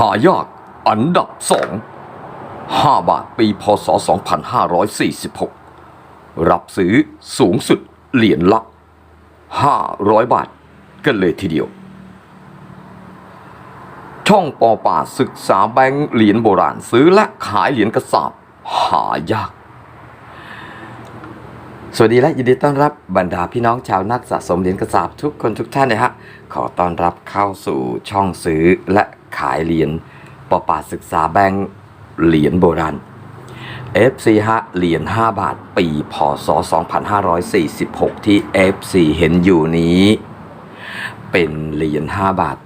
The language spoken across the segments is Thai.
หายากอันดับสองห้าบาทปีพศ 2546 รับซื้อสูงสุดเหรียญละ 500 บาทกันเลยทีเดียว ช่องปอป่าศึกษาแบงค์เหรียญโบราณซื้อและขายเหรียญกระสาบหายาก สวัสดีและยินดีต้อนรับบรรดาพี่น้องชาวนักสะสมเหรียญกระสาบทุกคนทุกท่านนะฮะขอต้อนรับเข้าสู่ช่องซื้อและขายเหรียญปอป่าศึกษาแบงค์เหรียญโบราณ FC ฮะเหรียญ5บาทปีพศ 2546 ที่ FC เห็นอยู่นี้ เป็นเหรียญ5บาท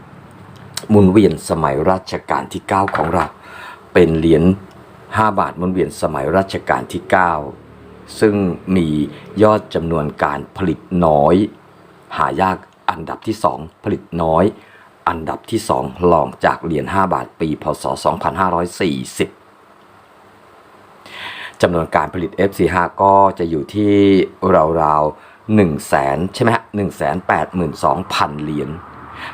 มุนเวียนสมัยรัชกาลที่ 9 ของเรา เป็นเหรียญ5บาทมุนเวียนสมัยรัชกาลที่ 9 ซึ่งมียอดจำนวนการผลิตน้อย หายากอันดับที่ 2 ผลิตน้อย อันดับที่ 2 รองจากเหรียญ5บาทปี พศ 2540จำนวนการผลิต FC5 ก็จะอยู่ที่ราวๆ1แสนใช่ไหมฮะ1แสน82,000 เหรียญ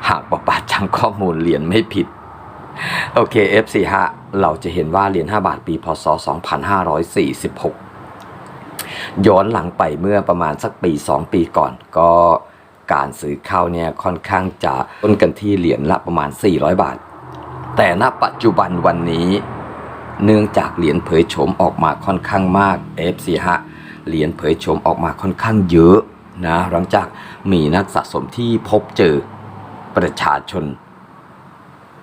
หากประปาจำข้อมูลเหรียญไม่ผิดโอเค F45 เราจะเห็นว่าเหรียญ5บาทปี พศ 2546 ย้อนหลังไปเมื่อประมาณสักปี 2 ปีก่อน ก็การซื้อเข้าเนี่ยค่อนข้างจะต้นกันที่เหรียญละประมาณ 400 บาท แต่ณปัจจุบันวันนี้ เนื่องจากเหรียญเผยโฉมออกมาค่อนข้างมาก F45 เหรียญเผยโฉมออกมาค่อนข้างเยอะนะหลังจากมีนักสะสมที่พบเจอประชาชน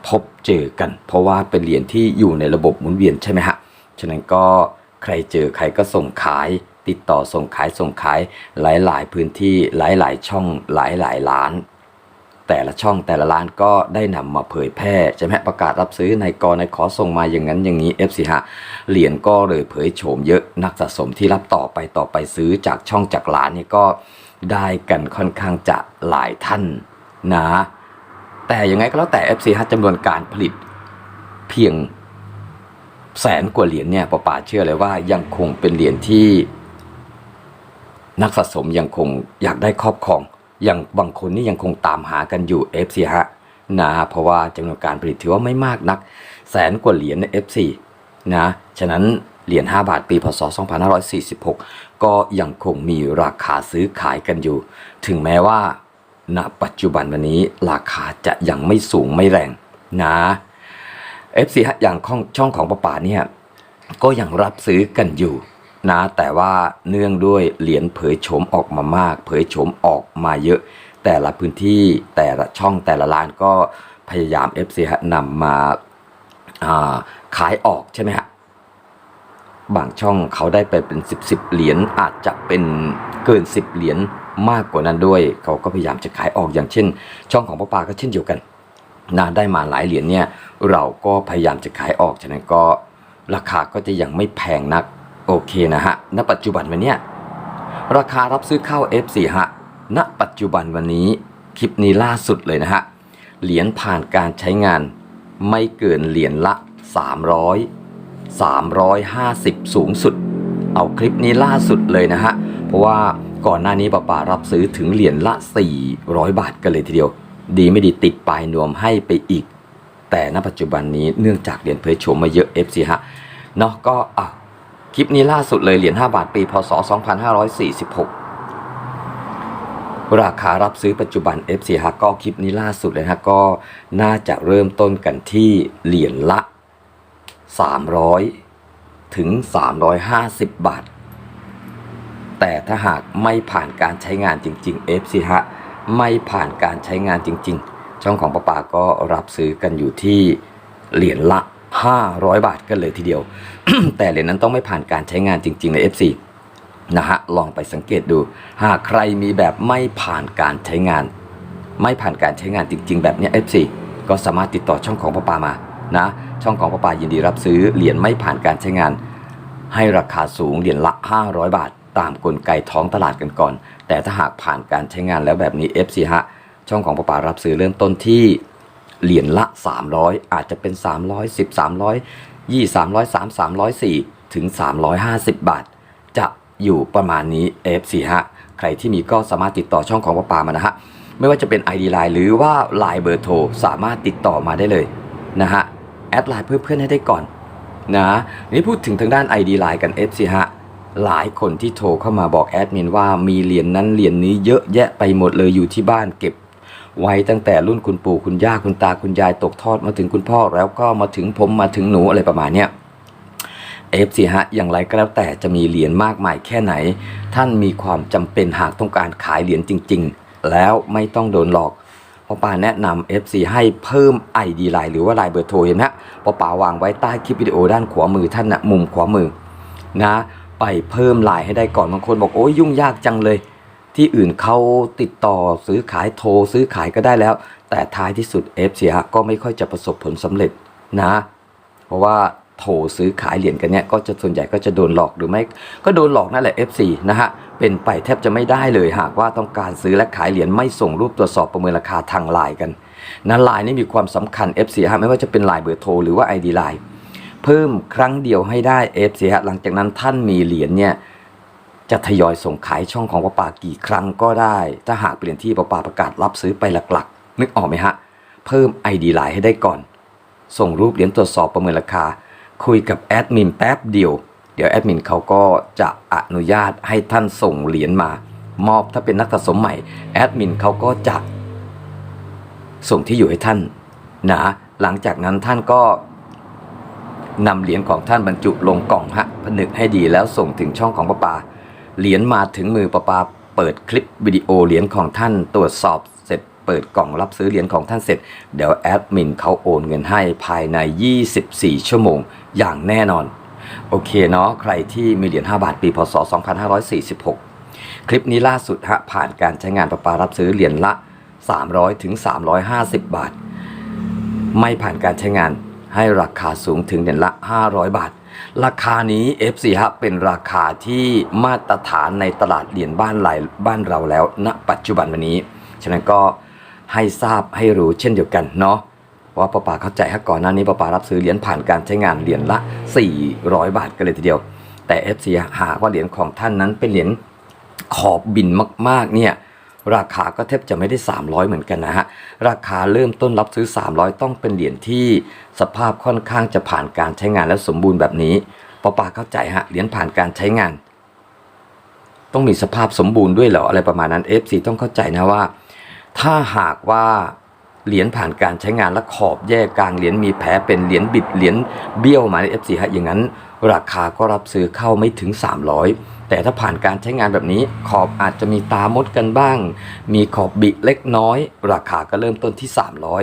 พบเจอกัน เพราะว่าเป็นเหรียญที่อยู่ในระบบหมุนเวียนใช่ไหมฮะ ฉะนั้นก็ใครเจอใครก็ส่งขาย ติดต่อส่งขายส่งขายหลาย ๆ พื้นที่หลาย ๆ ช่องหลายๆล้าน แต่ละช่องแต่ละร้านก็ได้นำมาเผยแพร่ใช่ไหมประกาศรับซื้อในกรในขอส่งมาอย่างนั้นอย่างนี้ F4 ฮะเหรียญก็เลยเผยโฉมเยอะนักสะสมที่รับต่อไปต่อไปซื้อจากช่องจากร้านนี่ก็ได้กันค่อนข้างจะหลายท่านนะแต่ยังไงก็แล้วแต่ FC ฮะจำนวนการผลิตเพียงแสนกว่าเหรียญเนี่ยปอป่าเชื่อเลยว่ายังคงเป็นเหรียญที่ นักสะสมยังคงอยากได้ครอบครอง อย่างบางคนนี่ยังคงตามหากันอยู่ FC ฮะนะเพราะว่าจำนวนการผลิตถือว่าไม่มากนัก แสนกว่าเหรียญใน FC นะฉะนั้นเหรียญ5บาทปีพศ 2546 ก็ยังคงมีราคาซื้อขายกันอยู่ ถึงแม้ว่า ณปัจจุบันวันนี้ราคาจะยังไม่สูงไม่แรงนะ FC ฮะอย่างช่องช่องของประป่าเนี่ยก็ยังรับซื้อกันอยู่ นะแต่ว่าเนื่องด้วยเหรียญเผยโฉมออกมามาก เผยโฉมออกมาเยอะ แต่ละพื้นที่แต่ละช่องแต่ละร้านก็พยายาม FC ฮะนำมาาขายออกใช่ไหมฮะบางช่องเขาได้ไปเป็น 10บสเหรียญอาจจะเป็นเกิน 10 เหรียญมากกว่านั้นด้วย เขาก็พยายามจะขายออกอย่างเช่น ช่องของพ่อปาก็เช่นเดียวกันนะได้มาหลายเหรียญเนี่ยเราก็พยายามจะขายออกฉะนั้นก็ราคาก็จะยังไม่แพงนัก โอเคนะฮะ ณ ปัจจุบันวันเนี้ยราคารับซื้อเข้า F4 ฮะ ณ ปัจจุบันวันนี้ คลิปนี้ล่าสุดเลยนะฮะ เหรียญผ่านการใช้งาน ไม่เกินเหรียญละ 300 350 สูงสุด เอาคลิปนี้ล่าสุดเลยนะฮะ เพราะว่าก่อนหน้านี้ป้าป่ารับซื้อถึงเหรียญละ 400 บาทกันเลยทีเดียว ดีไม่ดีติดปลายนวมให้ไปอีก แต่ณปัจจุบันนี้เนื่องจากเหรียญเผยโฉมมาเยอะ FC ฮะ เนาะก็อะ คลิปนี้ล่าสุดเลยเหรียญ5บาทปีพศ 2546 ราคารับซื้อปัจจุบัน FC ฮะก็คลิปนี้ล่าสุดเลยฮะก็น่าจะเริ่มต้นกันที่เหรียญละ 300 ถึง 350 บาท แต่ถ้าหากไม่ผ่านการใช้งานจริง ๆ FC ฮะไม่ผ่านการใช้งานจริง ๆ ช่องของป้าป่าก็รับซื้อกันอยู่ที่เหรียญละ 500 บาทกันเลยทีเดียว แต่เหรียญนั้นต้องไม่ผ่านการใช้งานจริง ๆ ใน FC นะฮะลองไปสังเกตดู หากใครมีแบบไม่ผ่านการใช้งาน ไม่ผ่านการใช้งานจริง ๆ แบบเนี้ย FC ก็สามารถติดต่อช่องของป้าปามานะช่องของป้าปายินดีรับซื้อเหรียญไม่ผ่านการใช้งาน ให้ราคาสูงเหรียญละ 500 บาท ตามกลไกท้องตลาดกันก่อน แต่ถ้าหากผ่านการใช้งานแล้วแบบนี้ FC ฮะช่องของป้าปารับซื้อเริ่มต้นที่ เหรียญละ 300 อาจจะเป็น 310 300 2 300 3 304 ถึง 350 บาท จะอยู่ประมาณนี้ F4 ฮะ ใครที่มีก็สามารถติดต่อช่องของป้าปามานะฮะ ไม่ว่าจะเป็น ID Line หรือว่า Line เบอร์โทรสามารถติดต่อมาได้เลยนะฮะ แอดไลน์เพื่อเพื่อนให้ได้ก่อนนะนี่พูดถึงทางด้าน ID Line กัน FC ฮะหลายคนที่โทรเข้ามาบอกแอดมินว่ามีเหรียญนั้นเหรียญนี้เยอะแยะไปหมดเลยอยู่ที่บ้านเก็บ ไว้ตั้งแต่รุ่นคุณปู่คุณย่าคุณตาคุณยายตกทอดมาถึงคุณพ่อแล้วก็มาถึงผมมาถึงหนูอะไรประมาณเนี้ย F4 ฮะอย่างไรก็แล้วแต่จะมีเหรียญมากมายแค่ไหน ท่านมีความจำเป็นหากต้องการขายเหรียญจริง ๆ แล้วไม่ต้องโดนหลอกพอป่าแนะนำ F4 ให้เพิ่ม ID ไลน์หรือว่าไลน์เบอร์โทรเห็นไหมฮะพอป่าวางไว้ใต้คลิปวิดีโอด้านขวามือท่านนะมุมขวามือนะ ไปเพิ่มไลน์ให้ได้ก่อนบางคนบอกโอ้ยยุ่งยากจังเลย ที่อื่นเขาติดต่อซื้อขายโทรซื้อขายก็ได้แล้ว แต่ท้ายที่สุด F4 ฮะก็ไม่ค่อยจะประสบผลสำเร็จนะ เพราะว่าโทรซื้อขายเหรียญกันเนี่ยก็จะส่วนใหญ่ก็จะโดนหลอกหรือไม่ก็โดนหลอกนั่นแหละ F4 นะฮะเป็นไปแทบจะไม่ได้เลยหากว่าต้องการซื้อและขายเหรียญไม่ส่งรูปตรวจสอบประเมินราคาทางไลน์กันนั้นไลน์นี่มีความสำคัญ F4 ฮะไม่ว่าจะเป็นไลน์เบอร์โทรหรือว่า ID ไลน์เพิ่มครั้งเดียวให้ได้ F4 ฮะหลังจากนั้นท่านมีเหรียญเนี่ย จะทยอยส่งขายช่องของประปากี่ครั้งก็ได้ ถ้าหากเปลี่ยนที่ประปาประกาศรับซื้อไปหลักๆ นึกออกไหมฮะ เพิ่ม ID ไลน์ให้ได้ก่อน ส่งรูปเหรียญตรวจสอบประเมินราคา คุยกับแอดมินแป๊บเดียว เดี๋ยวแอดมินเขาก็จะอนุญาตให้ท่านส่งเหรียญมา มอบถ้าเป็นนักสะสมใหม่แอดมินเขาก็จะส่งที่อยู่ให้ท่านนะหลังจากนั้นท่านก็นำเหรียญของท่านบรรจุลงกล่องฮะผนึกให้ดีแล้วส่งถึงช่องของประปา เหรียญมาถึงมือประปาเปิดคลิปวิดีโอเหรียญของท่านตรวจสอบเสร็จเปิดกล่องรับซื้อเหรียญของท่านเสร็จ เดี๋ยวแอดมินเขาโอนเงินให้ภายใน 24 ชั่วโมงอย่างแน่นอน โอเคเนาะใครที่มีเหรียญ5บาทปีพศ 2546 คลิปนี้ล่าสุดฮะผ่านการใช้งานประปารับซื้อเหรียญละ 300ถึง350 บาท ไม่ผ่านการใช้งานให้ราคาสูงถึงเหรียญละ 500 บาท ราคานี้ F4 ฮะเป็นราคาที่มาตรฐานในตลาดเหรียญบ้านหลายบ้านเราแล้วณปัจจุบันวันนี้ ฉะนั้นก็ให้ทราบให้รู้เช่นเดียวกันเนาะว่าป้าป่าเข้าใจฮะก่อนหน้านี้ป้าป่ารับซื้อเหรียญผ่านการใช้งานเหรียญละ 400 บาทกันเลยทีเดียว แต่ FC หากว่าเหรียญของท่านนั้นเป็นเหรียญขอบบินมากๆเนี่ย ราคาก็แทบจะไม่ได้ 300 เหมือนกันนะฮะ ราคาเริ่มต้นรับซื้อ 300 ต้องเป็นเหรียญที่สภาพค่อนข้างจะผ่านการใช้งานและสมบูรณ์แบบนี้ป้าป่าเข้าใจฮะ เหรียญผ่านการใช้งาน ต้องมีสภาพสมบูรณ์ด้วยเหรออะไรประมาณนั้น FC ต้องเข้าใจนะว่า ถ้าหากว่าเหรียญผ่านการใช้งานและขอบแยกกลางเหรียญมีแผลเป็นเหรียญบิดเหรียญเบี้ยวมาใน F4 ฮะอย่างนั้น ราคาก็รับซื้อเข้าไม่ถึง 300 แต่ถ้าผ่านการใช้งานแบบนี้ขอบอาจจะมีตามดกันบ้าง มีขอบบิเล็กน้อย ราคาก็เริ่มต้นที่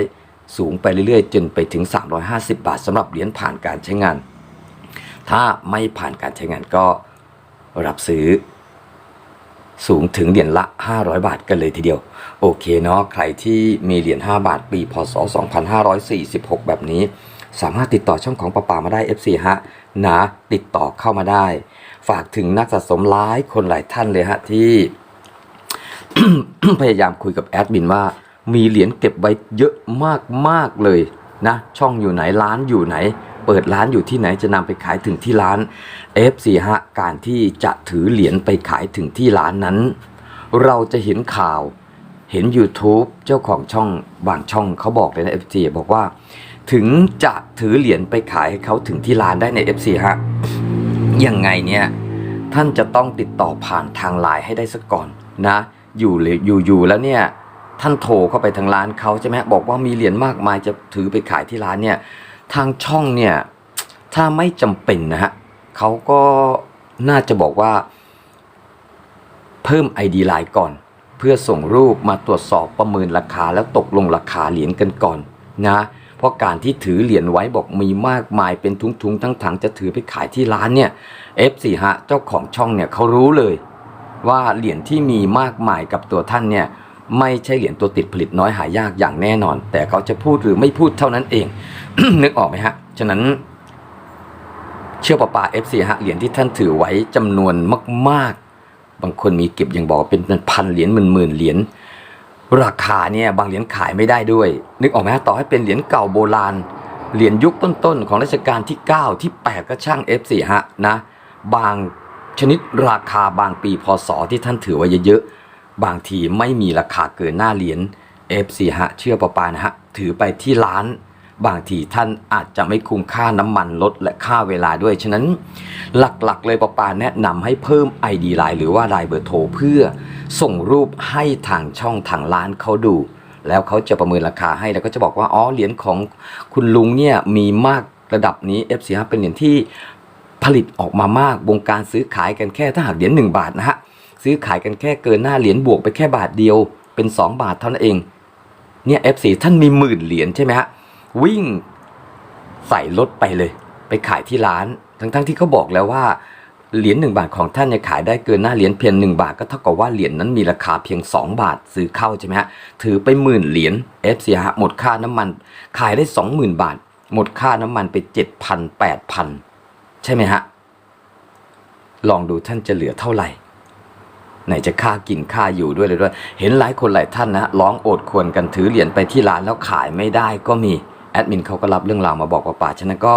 300 สูงไปเรื่อยๆ จนไปถึง 350 บาทสำหรับเหรียญผ่านการใช้งาน ถ้าไม่ผ่านการใช้งานก็รับซื้อสูงถึงเหรียญละ 500 บาทกันเลยทีเดียว โอเคเนาะใครที่มีเหรียญ5บาทปีพศ 2546 แบบนี้ สามารถติดต่อช่องของประป่ามาได้ FC ฮะนะติดต่อเข้ามาได้ ฝากถึงนักสะสมหลายคนหลายท่านเลยฮะที่พยายามคุยกับแอดมินว่า มีเหรียญเก็บไว้เยอะมากๆเลยนะช่องอยู่ไหนร้านอยู่ไหน เปิดร้านอยู่ที่ไหนจะนำไปขายถึงที่ร้าน F4 ฮะการที่จะถือเหรียญไปขายถึงที่ร้านนั้น เราจะเห็นข่าว เห็น YouTube เจ้าของช่องบางช่องเขาบอกเลยนะ F4 บอกว่า ถึงจะถือเหรียญไปขายให้เขาถึงที่ร้านได้ใน F4 ฮะยังไงเนี่ย ท่านจะต้องติดต่อผ่านทางไลน์ให้ได้สักก่อนนะ อยู่เลยอยู่อยู่แล้วเนี่ย ท่านโทรเข้าไปทางร้านเขาใช่ไหมบอกว่ามีเหรียญมากมายจะถือไปขายที่ร้านเนี่ย ทางช่องเนี่ย ถ้าไม่จำเป็นนะฮะเขาก็น่าจะบอกว่า เพิ่ม ID ไลน์ก่อน เพื่อส่งรูปมาตรวจสอบประเมินราคาแล้วตกลงราคาเหรียญกันก่อนนะเพราะการที่ถือเหรียญไว้บอกมีมากมายเป็นทุงๆ ทั้งถังจะถือไปขายที่ร้านเนี่ย F4 ฮะเจ้าของช่องเนี่ยเขารู้เลย ว่าเหรียญที่มีมากมายกับตัวท่านเนี่ยไม่ใช่เหรียญตัวติดผลิตน้อยหายากอย่างแน่นอน แต่เขาจะพูดหรือไม่พูดเท่านั้นเอง นึกออกไหมฮะ ฉะนั้น เชื่อป่าป่า FC ฮะเหรียญที่ท่านถือไว้จำนวนมาก ๆ บางคนมีเก็บอย่างบอกเป็นพันเหรียญหมื่นๆเหรียญราคาเนี่ยบางเหรียญขายไม่ได้ด้วย นึกออกไหมฮะต่อให้เป็นเหรียญเก่าโบราณ เหรียญยุคต้นๆ ของรัชกาลที่ 9 ที่ 8 ก็ช่าง F4 ฮะนะ บางชนิดราคาบางปีพศที่ท่านถือไว้เยอะๆ บางทีไม่มีราคาเกินหน้าเหรียญ F4 ฮะเชื่อป่าป่านะฮะ ถือไปที่ร้าน บางทีท่านอาจจะไม่คุ้มค่าน้ำมันลดและค่าเวลาด้วย ฉะนั้นหลักๆเลยปาปาแนะนำให้เพิ่ม ID ไลน์หรือว่าไลน์เบอร์โทรเพื่อส่งรูปให้ทางช่องทางร้านเขาดู แล้วเขาจะประเมินราคาให้แล้วก็จะบอกว่าอ๋อเหรียญของคุณลุงเนี่ยมีมากระดับนี้ F45 เป็นเหรียญที่ผลิตออกมามากวงการซื้อขายกันแค่ถ้าหากเหรียญ1บาทนะฮะซื้อขายกันแค่เกินหน้าเหรียญบวกไปแค่บาทเดียวเป็น 2 บาทเท่านั้นเองเนี่ย F4 ท่านมีหมื่นเหรียญใช่ไหมฮะ วิ่งใส่รถไปเลย ไปขายที่ร้าน ทั้งๆที่เขาบอกแล้วว่าเหรียญหนึ่งบาทของท่านเนี่ยขายได้เกินหน้าเหรียญเพียงหนึ่งบาทก็เท่ากับว่าเหรียญนั้นมีราคาเพียง 2 บาทซื้อเข้าใช่ไหมฮะถือไปหมื่นเหรียญ F4 ฮะหมดค่าน้ำมัน ขายได้ 20,000 บาท หมดค่าน้ำมันไป 7,000 8,000 ใช่ไหมฮะ ลองดูท่านจะเหลือเท่าไหร่ ไหนจะค่ากินค่าอยู่ด้วยเลยด้วย เห็นหลายคนหลายท่านนะร้องโอดควรกันถือเหรียญไปที่ร้านแล้วขายไม่ได้ก็มี แอดมินเขาก็รับเรื่องราวมาบอกว่าป่าฉะนั้นก็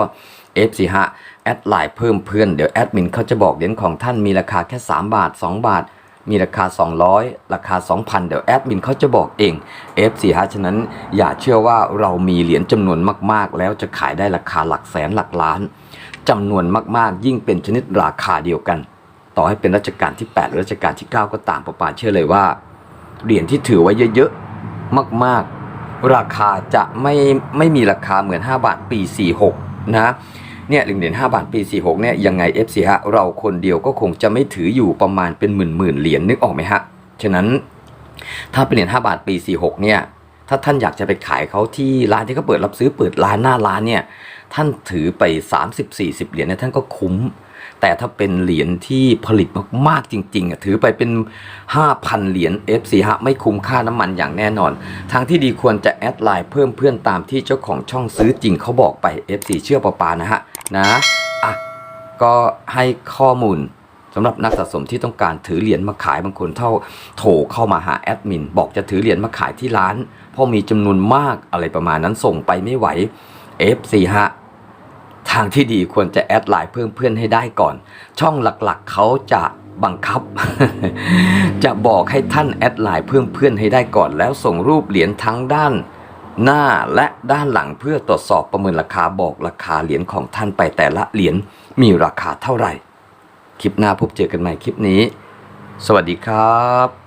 F4 ฮะแอดไลน์เพิ่มเพื่อนเดี๋ยวแอดมินเขาจะบอกเหรียญของท่านมีราคาแค่ 3 บาท 2 บาท มีราคา 200 ราคา 2,000 เดี๋ยวแอดมินเขาจะบอกเอง F4 ฮะฉะนั้นอย่าเชื่อว่าเรามีเหรียญจำนวนมากๆ แล้วจะขายได้ราคาหลักแสนหลักล้านจำนวนมากๆ ยิ่งเป็นชนิดราคาเดียวกัน ต่อให้เป็นรัชกาลที่ 8 หรือรัชกาลที่ 9 ก็ตามประปาเชื่อเลยว่าเหรียญที่ถือไว้เยอะๆมากๆ ราคาจะไม่ไม่มีราคาเหมือน 5 บาทปี 46 นะเนี่ยเหรียญ5บาทปี 46เนี่ยยังไง FC ฮะเราคนเดียวก็คงจะไม่ถืออยู่ประมาณเป็นหมื่นหมื่นเหรียญนึกออกไหมฮะ ฉะนั้นถ้าเป็นเหรียญ5บาทปี 46เนี่ยถ้าท่านอยากจะไปขายเขาที่ร้านที่เขาเปิดรับซื้อเปิดร้านหน้าร้านเนี่ยท่านถือไป 30-40 เหรียญเนี่ยท่านก็คุ้ม แต่ถ้าเป็นเหรียญที่ผลิตมาก ๆ จริง ๆอะถือไปเป็น 5,000 เหรียญ F4 ฮะไม่คุ้มค่าน้ำมันอย่างแน่นอน ทางที่ดีควรจะแอดไลน์เพิ่มเพื่อนตามที่เจ้าของช่องซื้อจริงเขาบอกไป F4 เชื่อปาปานะฮะนะอะก็ให้ข้อมูลสำหรับนักสะสมที่ต้องการถือเหรียญมาขายบางคนเท่าโทรเข้ามาหาแอดมิน บอกจะถือเหรียญมาขายที่ร้านเพราะมีจำนวนมากอะไรประมาณนั้นส่งไปไม่ไหว F4 ฮะ ทางที่ดีควรจะแอดไลน์เพิ่มเพื่อนให้ได้ก่อน ช่องหลักๆเขาจะบังคับ จะบอกให้ท่านแอดไลน์เพิ่มเพื่อนให้ได้ก่อน แล้วส่งรูปเหรียญทั้งด้านหน้าและด้านหลังเพื่อตรวจสอบประเมินราคาบอกราคาเหรียญของท่านไปแต่ละเหรียญมีราคาเท่าไหร่ คลิปหน้าพบเจอกันใหม่คลิปนี้ สวัสดีครับ